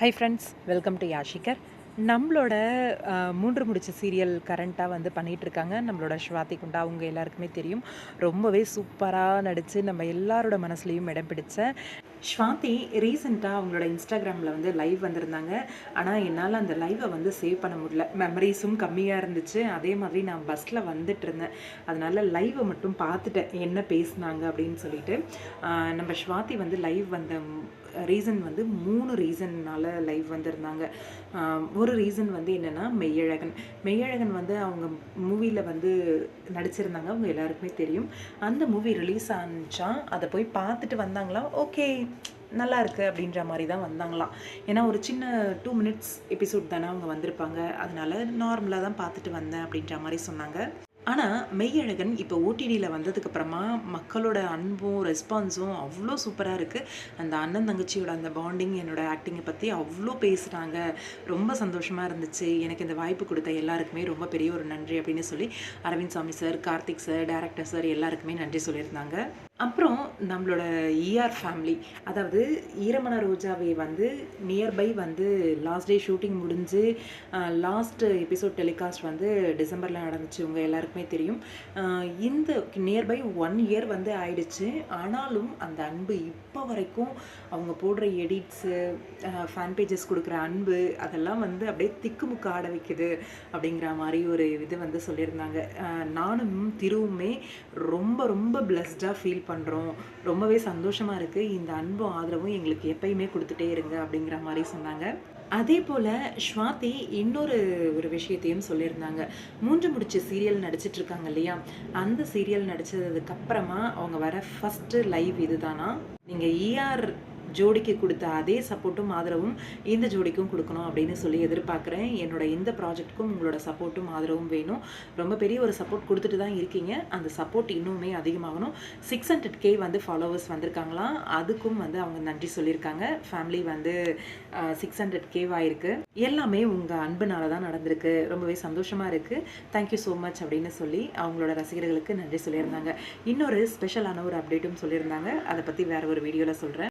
High friends welcome to யாஷிகர் நம்மளோட மூன்று முடிச்ச சீரியல் கரண்ட்டாக வந்து பண்ணிகிட்ருக்காங்க இருக்காங்க நம்மளோட ஸ்வாதி குண்டா அவங்க எல்லாருக்குமே தெரியும். ரொம்பவே சூப்பராக நடித்து நம்ம எல்லாரோட மனசுலையும் இடம் பிடிச்ச ஸ்வாதி ரீசெண்டாக அவங்களோட இன்ஸ்டாகிராமில் வந்து லைவ் வந்திருந்தாங்க. ஆனால் என்னால் அந்த லைவை வந்து சேவ் பண்ண முடியல. மெமரிஸும் கம்மியாக இருந்துச்சு. அதே மாதிரி நான் பஸ்ஸில் வந்துட்டு இருந்தேன் அதனால் லைவை மட்டும் பார்த்துட்டேன். என்ன பேசினாங்க அப்படின்னு சொல்லிட்டு. நம்ம ஸ்வாதி வந்து லைவ் வந்த ரீசன் வந்து மூணு ரீசன்னால லைவ் வந்திருந்தாங்க. ஒரு ரீசன் வந்து என்னென்னா மெய்யழகன். மெய்யழகன் வந்து அவங்க மூவியில் வந்து நடிச்சிருந்தாங்க. அவங்க எல்லாருக்குமே தெரியும். அந்த மூவி ரிலீஸ் ஆனிச்சா அதை போய் பார்த்துட்டு வந்தாங்களா? ஓகே நல்லா இருக்குது அப்படின்ற மாதிரி தான் வந்தாங்களாம் ஏன்னா ஒரு சின்ன டூ மினிட்ஸ் எபிசோட் தானே அவங்க வந்திருப்பாங்க. அதனால நார்மலாக தான் பார்த்துட்டு வந்தேன் அப்படின்ற மாதிரி சொன்னாங்க. ஆனால் மெய்யழகன் இப்போ ஓடிடியில் வந்ததுக்கப்புறமா மக்களோட அன்பும் ரெஸ்பான்ஸும் அவ்வளோ சூப்பராக இருக்குது அந்த அண்ணன் தங்கச்சியோட அந்த பாண்டிங் என்னோட ஆக்டிங்கை பற்றி அவ்வளோ பேசுகிறாங்க ரொம்ப சந்தோஷமாக இருந்துச்சு. எனக்கு இந்த வாய்ப்பு கொடுத்த எல்லாருக்குமே ரொம்ப பெரிய ஒரு நன்றி அப்படின்னு சொல்லி Aravind Swamy sir Karthik sir director sir எல்லாருக்குமே நன்றி சொல்லியிருந்தாங்க. அப்புறம் நம்மளோட இஆர் ஃபேமிலி அதாவது ஈரமண ரோஜாவை வந்து நியர்பை வந்து லாஸ்ட் டே ஷூட்டிங் முடிஞ்சு லாஸ்ட் எபிசோட் டெலிகாஸ்ட் வந்து டிசம்பரில் நடந்துச்சு. உங்கள் எல்லாருக்கும் தெரியும். இந்த நியர்பை ஒன் இயர் வந்து ஆயிடுச்சு. ஆனாலும் அந்த அன்பு இப்போ வரைக்கும் அவங்க போடுற எடிட்ஸு ஃபேன் பேஜஸ் கொடுக்குற அன்பு அதெல்லாம் வந்து அப்படியே திக்குமுக்கு ஆட வைக்குது அப்படிங்கிற மாதிரி ஒரு இது வந்து சொல்லியிருந்தாங்க. நானும் திருவுமே ரொம்ப ரொம்ப பிளஸ்டாக ஃபீல் பண்ணுறோம் ரொம்பவே சந்தோஷமாக இருக்குது இந்த அன்பும் ஆதரவும் எங்களுக்கு எப்பயுமே கொடுத்துட்டே இருங்க அப்படிங்கிற மாதிரி சொன்னாங்க. அதே போல் ஸ்வாதி இன்னொரு ஒரு விஷயத்தையும் சொல்லியிருந்தாங்க. மூன்று முடிச்சு சீரியல் நடிச்சிட்டு இருக்காங்க இல்லையா? அந்த சீரியல் நடிச்சதுக்கப்புறமா அவங்க வர ஃபஸ்ட்டு லைவ் இதுதானா? நீங்கள் இஆர் ஜோடிக்கு கொடுத்த அதே சப்போர்ட்டும் ஆதரவும் இந்த ஜோடிக்கும் கொடுக்கணும் அப்படின்னு சொல்லி எதிர்பார்க்குறேன். என்னோட இந்த ப்ராஜெக்ட்டுக்கும் உங்களோட சப்போர்ட்டும் ஆதரவும் வேணும். ரொம்ப பெரிய ஒரு சப்போர்ட் கொடுத்துட்டு தான் இருக்கீங்க. அந்த சப்போர்ட் இன்னுமே அதிகமாகணும். சிக்ஸ் ஹண்ட்ரட் கே வந்து ஃபாலோவர்ஸ் வந்திருக்காங்களாம். அதுக்கும் வந்து அவங்க நன்றி சொல்லியிருக்காங்க. ஃபேமிலி வந்து சிக்ஸ் ஹண்ட்ரட் கேவாயிருக்கு எல்லாமே உங்கள் அன்புனால தான் நடந்திருக்கு. ரொம்பவே சந்தோஷமாக இருக்குது தேங்க்யூ ஸோ மச் அப்படின்னு சொல்லி அவங்களோட ரசிகர்களுக்கு நன்றி சொல்லியிருந்தாங்க. இன்னொரு ஸ்பெஷலான ஒரு அப்டேட்டும் சொல்லியிருந்தாங்க. அதை பற்றி வேறு ஒரு வீடியோவில் சொல்கிறேன்